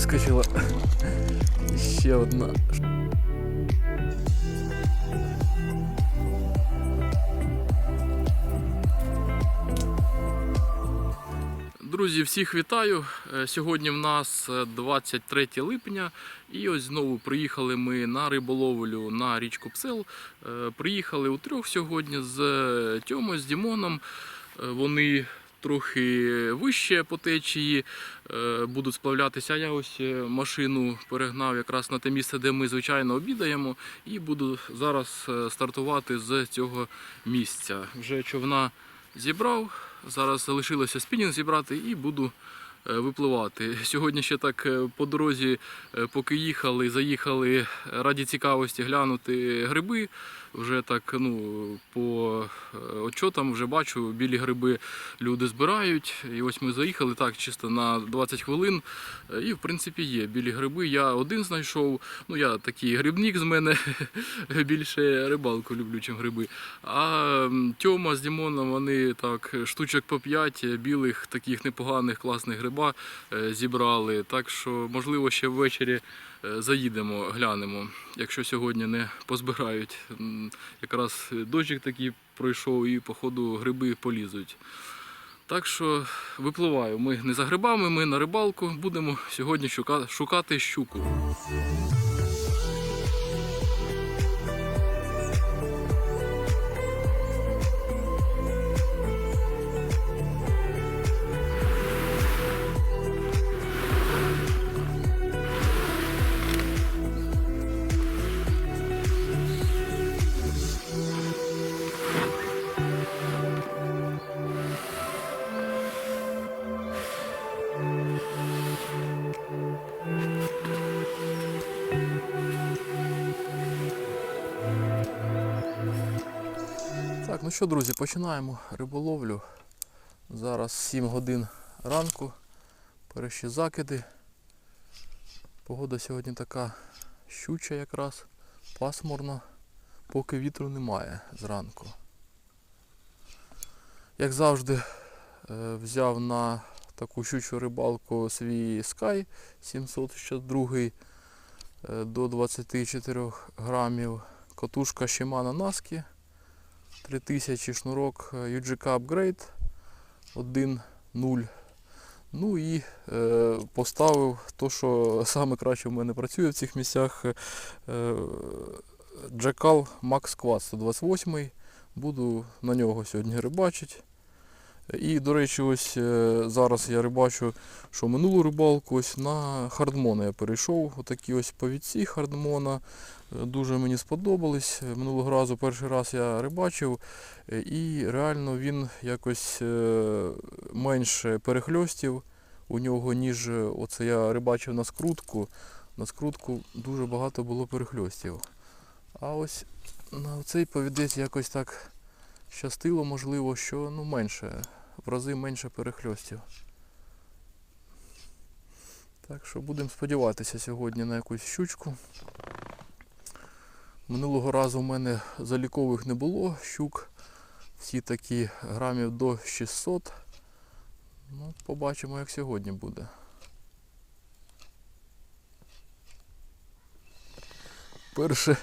вискочила. Ще одна. Друзі, всіх вітаю. Е, Сьогодні в нас е, 23 липня, і ось знову приїхали ми на риболовлю на річку Псел. Е, Приїхали у трьох сьогодні з е, Тьомою, з Дімоном. Е, Вони трохи вище по течії, е, будуть сплавлятися. Я ось е, машину перегнав якраз на те місце, де ми звичайно обідаємо, і буду зараз е, стартувати з цього місця. Вже човна зібрав. Зараз залишилося спінінг зібрати і буду випливати. Сьогодні ще так по дорозі, поки їхали, заїхали раді цікавості глянути гриби. Вже так ну, по е, отчотам вже бачу, білі гриби люди збирають. І ось ми заїхали так чисто на 20 хвилин. Е, І в принципі є білі гриби. Я один знайшов. Ну я такий грибник з мене більше рибалку люблю, чим гриби. А Тьома з Дімоном вони так штучок по 5 білих, таких непоганих, класних гриба е, зібрали. Так що, можливо, ще ввечері заїдемо, глянемо, якщо сьогодні не позбирають. Якраз дощик такий пройшов і, походу, гриби полізуть. Так що випливаю. Ми не за грибами, ми на рибалку. Будемо сьогодні шукати щуку. Ну що, друзі, починаємо риболовлю. Зараз 7 годин ранку. Перші закиди. Погода сьогодні така щуча якраз, пасмурно, поки вітру немає зранку. Як завжди, е, взяв на таку щучу рибалку свій Sky 762 е, до 24 грамів. Котушка Shimano Naski 3000 шнурок е, UGK Upgrade 1.0. Ну і е, поставив то, що саме краще в мене працює в цих місцях. Е, Jackal Max Quad 128. Буду на нього сьогодні рибачити. І, до речі, ось е, зараз я рибачу, що минулу рибалку ось на хардмона я перейшов. Отакі ось повідці хардмона. Е, Дуже мені сподобались. Минулого разу перший раз я рибачив, е, і реально він якось менше перехльостів у нього, ніж оце я рибачив на скрутку. На скрутку дуже багато було перехльостів. А ось на цей повідець якось так щастило, можливо, що ну, менше, в рази менше перехльостів. Так що будемо сподіватися сьогодні на якусь щучку. Минулого разу в мене залікових не було щук. Всі такі грамів до 600. Ну, побачимо, як сьогодні буде. Перша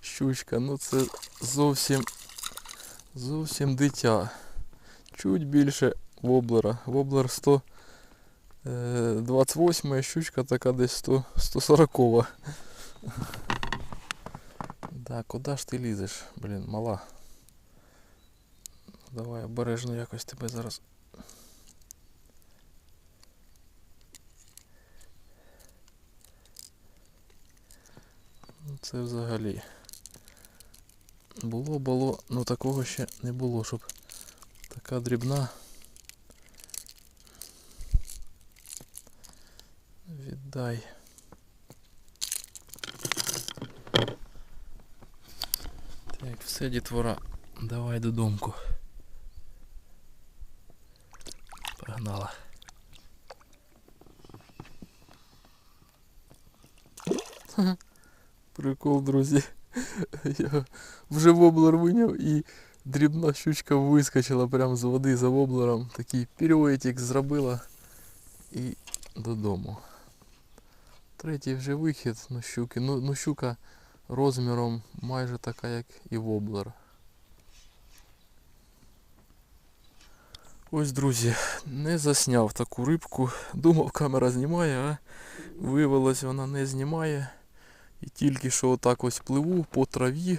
щучка, ну це зовсім зовсім дитя. Чуть більше воблера. Воблер 128, а щучка така десь 100, 140. Да, куди ж ти лізеш? Блін, мала. Давай обережно якось тебе зараз. Це взагалі. Було, було, ну такого ще не було, щоб така дрібна. Віддай. Так, все, дітвора, давай додому. Погнала. Прикол, друзі. Я вже воблер виняв і дрібна щучка вискочила прямо з води за воблером. Такий піруетик зробила і додому. Третій вже вихід на щуки. Ну, ну щука розміром майже така, як і воблер. Ось, друзі, не засняв таку рибку. Думав, камера знімає, а виявилось, вона не знімає. І тільки що отак ось пливу по траві,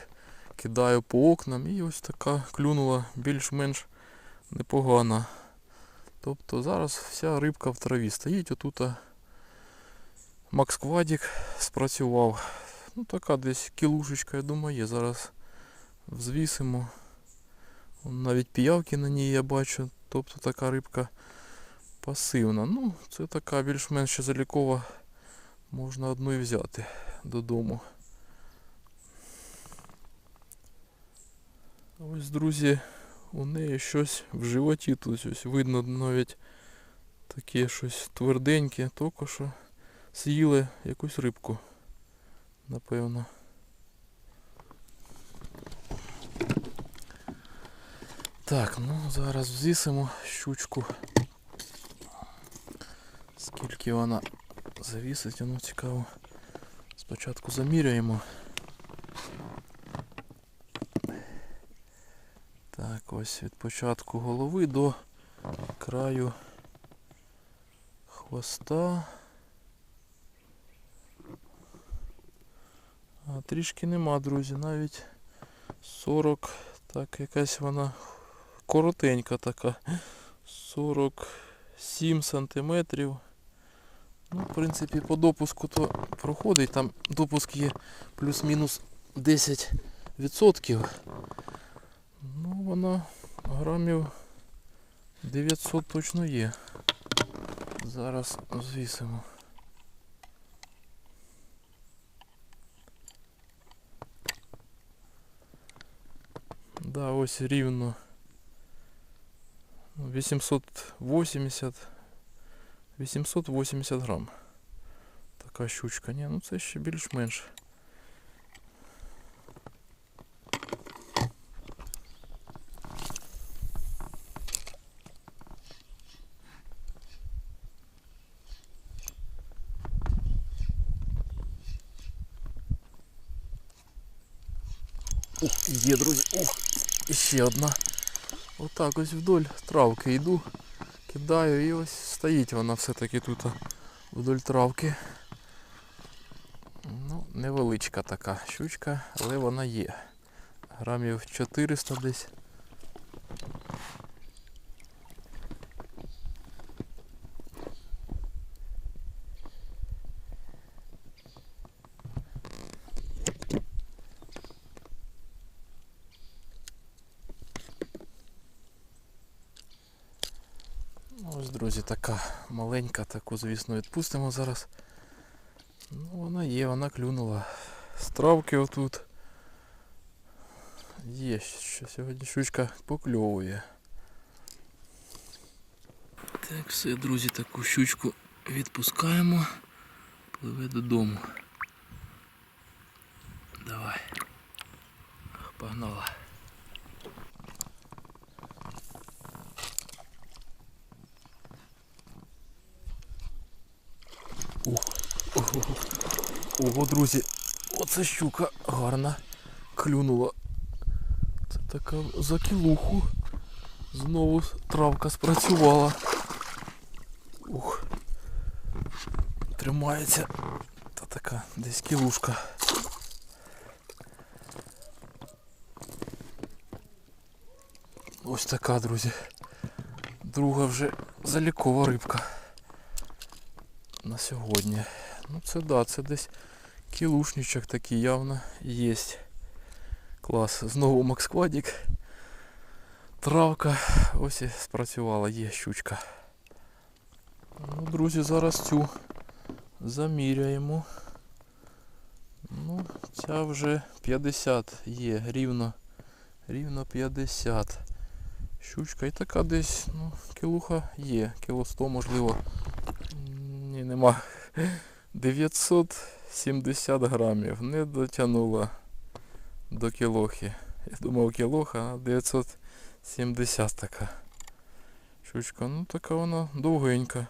кидаю по окнам і ось така клюнула більш-менш непогана. Тобто зараз вся рибка в траві стоїть, отут Макс Квадік спрацював. Ну така десь кілушечка, я думаю, є. Зараз взвісимо. Навіть піявки на ній я бачу. Тобто така рибка пасивна. Ну, це така більш-менш залікова. Можна одну і взяти додому. Ось, друзі, у неї щось в животі тут ось видно навіть таке щось тверденьке, тільки що з'їли якусь рибку, напевно. Так, ну зараз взісимо щучку. Скільки вона завісить, воно цікаво. Спочатку заміряємо. Ось від початку голови до краю хвоста. А трішки нема, друзі, навіть 40, так, якась вона коротенька така. 47 сантиметрів. Ну, в принципі, по допуску то проходить. Там допуск є плюс-мінус 10%. Вона грамів 900 точно є. Зараз звісимо. Да, ось рівно 880 880 грам. Така щучка. Ні, ну це ще більш-менш. Ух, є, друзі. Ух, і ще одна. Отак ось вдоль травки йду, кидаю і ось стоїть вона все-таки тут вдоль травки. Ну, невеличка така щучка, але вона є. Грамів 400 десь. Ну, Ось, друзі, така маленька, таку, звісно, відпустимо зараз. Ну, вона є, вона клюнула. Стравки отут. Є, що сьогодні щучка покльовує. Так, все, друзі, таку щучку відпускаємо. Пливе додому. Давай. Погнала. Ого, ого, друзі, оце щука гарна клюнула. Це така за кілуху. Знову травка спрацювала. Ух. Тримається. Та така десь кілушка. Ось така, друзі. Друга вже залікова рибка на сьогодні. Ну це да, це десь кілушничок такий явно є. Клас. Знову Максквадік. Травка. Ось і спрацювала, є щучка. Ну, друзі, зараз цю заміряємо. Ну, ця вже 50 є, рівно. Рівно 50. Щучка і така десь, ну, кілуха є, кіло 100 можливо. Ні, нема. 970 грамів. Не дотягнула. до кілохи. Я думав кілоха, а 970 така. Щучка, ну така вона довгенька.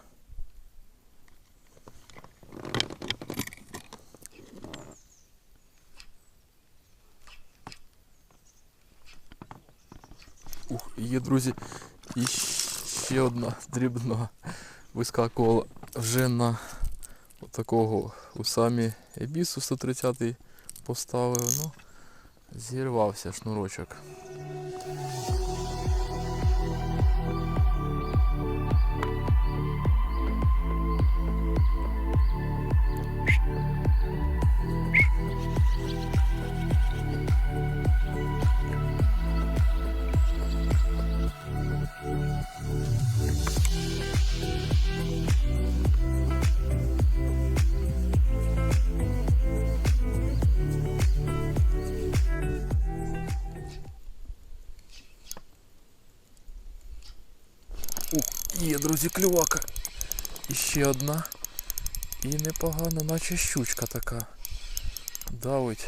Ух, є, друзі, і ще одна дрібна вискакувала вже на такого у самі ебісу 130 поставив, ну, зірвався шнурочок. Друзі, клювака. І ще одна. І непогано, наче щучка така. Давить.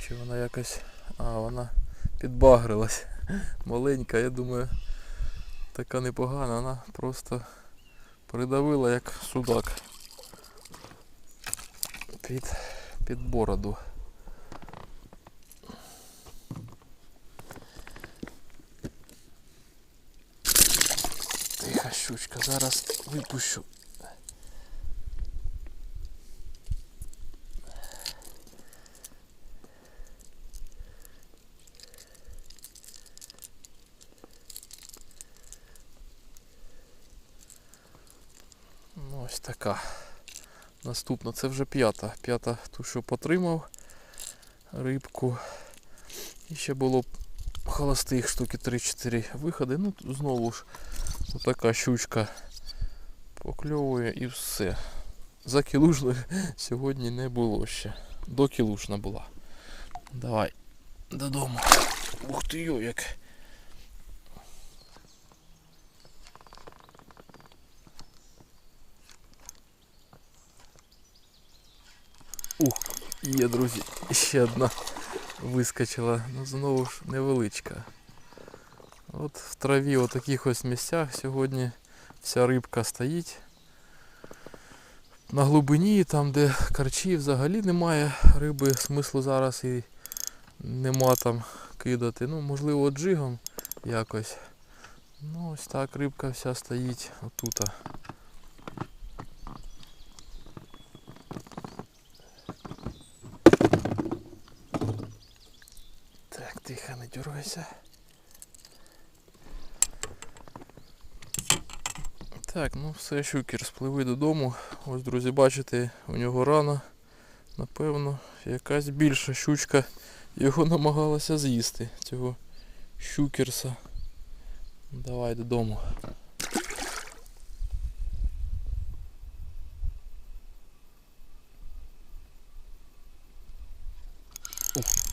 Чи вона якось... А, вона підбагрилась. Маленька, я думаю, така непогана, вона просто придавила як судак. Під, під бороду. Щучка, зараз випущу. Ну, ось така. Наступна, це вже п'ята. П'ята ту, що потримав рибку. І ще було холостих штуки 3-4 виходи. Ну, знову ж Отака щучка покльовує і все. За кілушною сьогодні не було ще. До кілушна була. Давай додому. Ух ти йо, як. Ух, є, друзі, ще одна вискочила. Ну знову ж невеличка. От в траві у таких ось місцях сьогодні вся рибка стоїть. На глибині, там де карчі взагалі немає риби, смислу зараз і нема там кидати. Ну, можливо, джигом якось. Ну ось так рибка вся стоїть отут. Так, тихо, не дергайся. Так, ну все, щукер, спливи додому. Ось, друзі, бачите, у нього рана. Напевно, якась більша щучка його намагалася з'їсти, цього щукерса. Давай додому.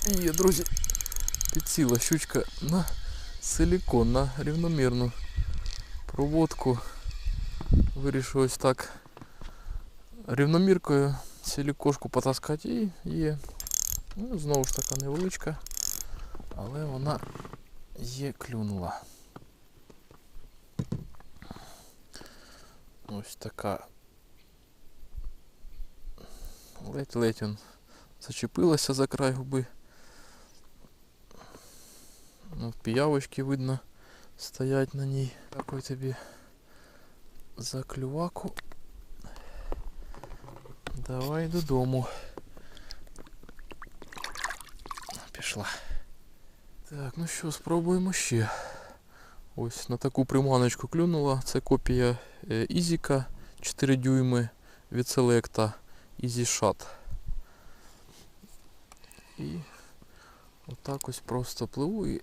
Є, друзі, підсіла щучка на силікон, на рівномірну проводку. Вирішив ось так рівноміркою силікошку потаскати і є. Ну, знову ж така невеличка, але вона є клюнула. Ось така. Ледь-ледь он зачепилася за край губи. Ну, піявочки видно стоять на ній. Такой тобі за клюваку. Давай додому. Пішла. Так, ну що, спробуємо ще. Ось на таку приманочку клюнула. Це копія е, Ізіка 4 дюйми від Selecta Easy І отак ось просто пливу і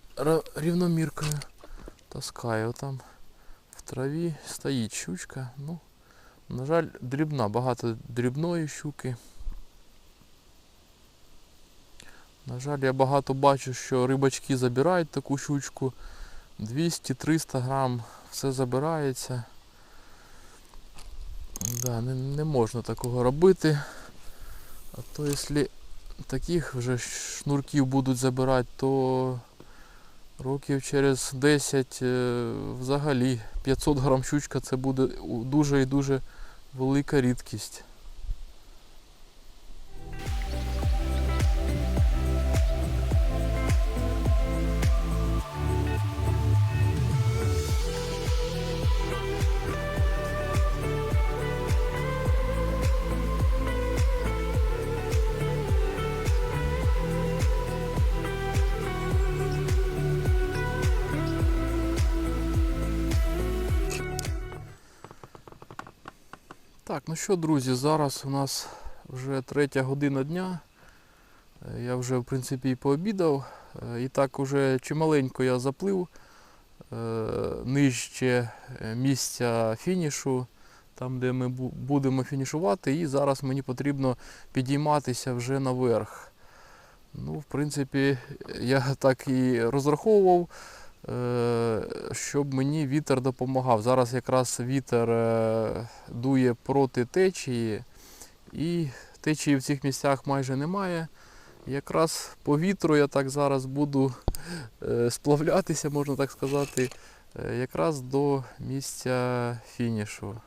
рівноміркою таскаю там траві стоїть щучка. Ну, на жаль, дрібна, багато дрібної щуки. На жаль, я багато бачу, що рибачки забирають таку щучку. 200-300 грам, все забирається. Да, не, не можна такого робити. А то якщо таких вже шнурків будуть забирати, то років через 10 е, взагалі 500 грам щучка це буде дуже і дуже велика рідкість. Так, ну що, друзі, зараз у нас вже третя година дня. Е, Я вже в принципі і пообідав. Е, І так уже чималенько я заплив е, нижче місця фінішу, там де ми будемо фінішувати, і зараз мені потрібно підійматися вже наверх. Ну, в принципі, я так і розраховував, щоб мені вітер допомагав. Зараз якраз вітер е, дує проти течії, і течії в цих місцях майже немає. Якраз по вітру я так зараз буду е, сплавлятися, можна так сказати, е, якраз до місця фінішу.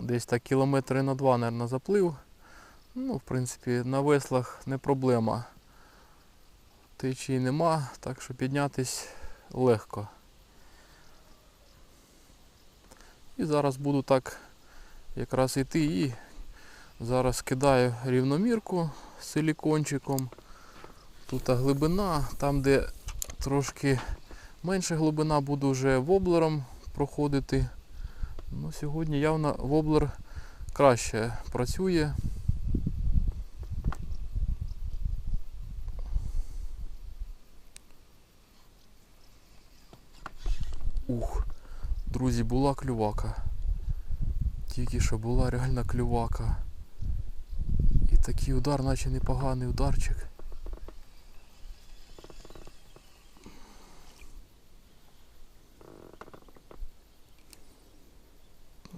Десь так кілометри на два, мабуть, заплив. Ну, в принципі, на веслах не проблема. Течії нема, так що піднятись легко. І зараз буду так якраз йти і зараз кидаю рівномірку з силікончиком. Тут глибина, там де трошки менша глибина, буду вже воблером проходити. Ну, сьогодні явно воблер краще працює. Ух, друзі, була клювака. Тільки що була реальна клювака. І такий удар, наче непоганий ударчик.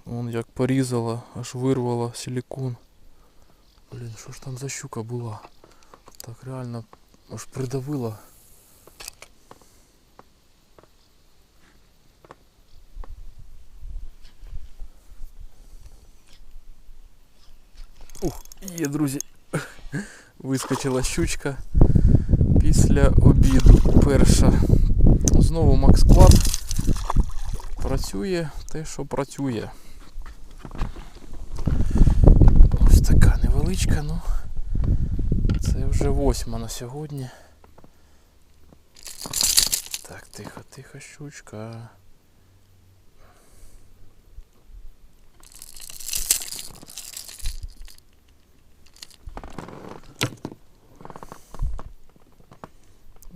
Вон як порізала, аж вирвала силікон. Блін, що ж там за щука була? Так реально аж придавила. Ух, є, друзі. Вискочила щучка після обіду перша. Знову Макс Клад. Працює те, що працює. Ось така невеличка, ну це вже восьма на сьогодні. Так, тихо, тихо, щучка.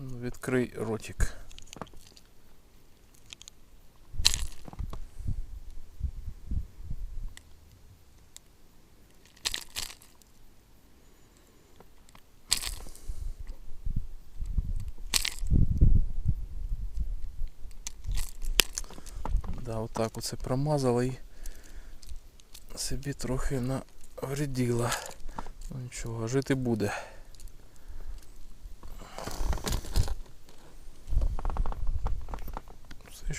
Ну, Відкрий ротик. Да, отак оце промазала і собі трохи навредила. Ну нічого, жити буде.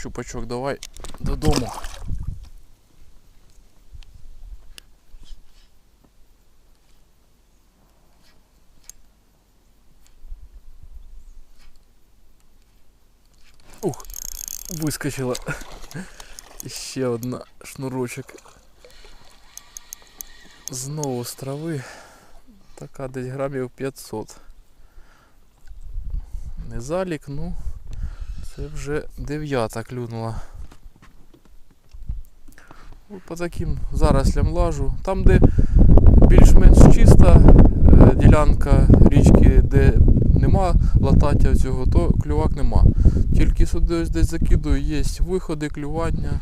Щупачок, давай додому. Ух, вискочила. Ще одна шнурочок. Знову з трави. Така десь грамів 500. Не залік, ну. Це вже дев'ята клюнула. От По таким зарослям лажу. Там, де більш-менш чиста е, ділянка річки, де нема латаття цього, то клювак нема. Тільки сюди ось десь закидую, є виходи, клювання.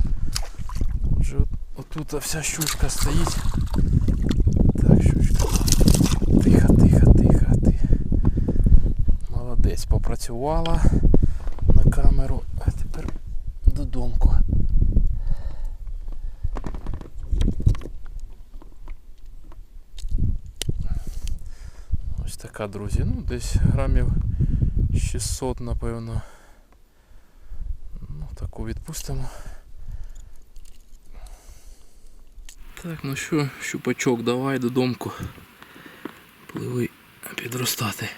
Отже, отут вся щучка стоїть. Так, щучка. Тихо, тихо, тихо, тихо. Молодець, попрацювала камеру, а тепер додомку. така, друзі. Ну, десь грамів 600, напевно. Ну, таку відпустимо. Так, ну що, щупачок, давай додомку. Пливи підростати.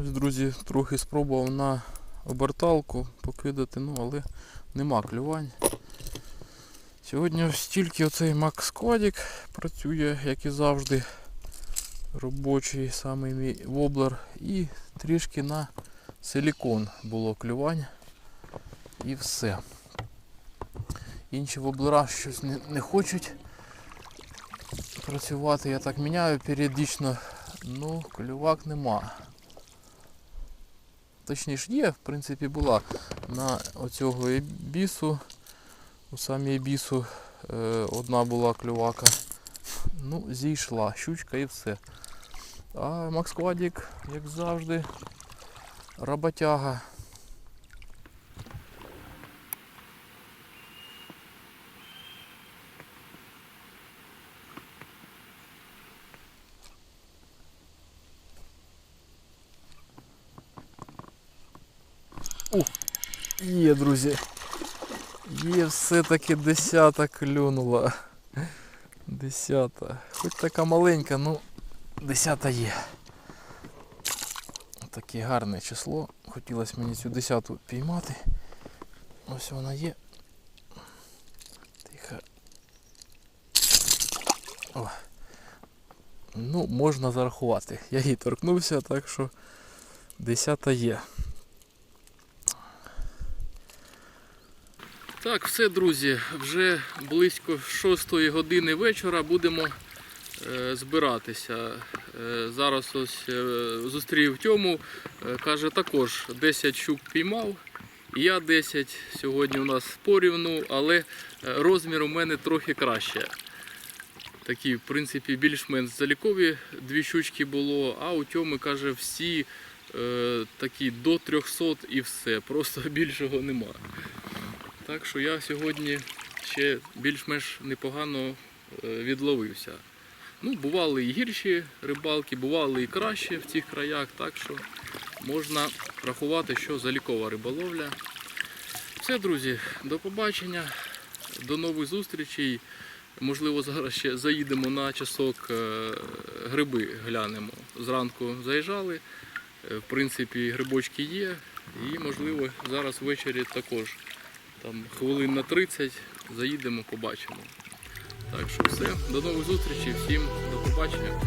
Ось, друзі, трохи спробував на оберталку покидати, ну але нема клювань. Сьогодні ось тільки оцей Макс Складік працює, як і завжди. Робочий самий мій воблер. І трішки на силікон було клювань. І все. Інші воблера щось не, не хочуть працювати. Я так міняю періодично. Ну, клювак нема. Точніше є, в принципі, була на оцього ебісу, у самій ебісу е, одна була клювака. Ну, зійшла, щучка і все. А Макс Квадік, як завжди, роботяга. Є, друзі. Є все-таки десята клюнула. Десята. Хоч така маленька, ну десята є. Таке гарне число. Хотілося мені цю десяту піймати. Ось вона є. Тихо. О. Ну, можна зарахувати. Я її торкнувся, так що десята є. Так, все, друзі, вже близько 6 години вечора будемо е, збиратися. Е, зараз ось е, зустрів Тьому, е, каже, також 10 щук піймав. Я 10. Сьогодні у нас порівну, але е, розмір у мене трохи краще. Такі, в принципі, більш-менш залікові дві щучки було, а у Тьоми каже, всі е, такі до 300 і все. Просто більшого нема. Так що я сьогодні ще більш-менш непогано е, відловився. Ну, бували і гірші рибалки, бували і кращі в цих краях, так що можна рахувати, що залікова риболовля. Все, друзі, до побачення, до нових зустрічей. Можливо, зараз ще заїдемо на часок е, гриби глянемо. Зранку заїжджали, е, в принципі, грибочки є, і можливо зараз ввечері також там хвилин на 30 заїдемо, побачимо. Так що все, до нових зустрічей, всім до побачення.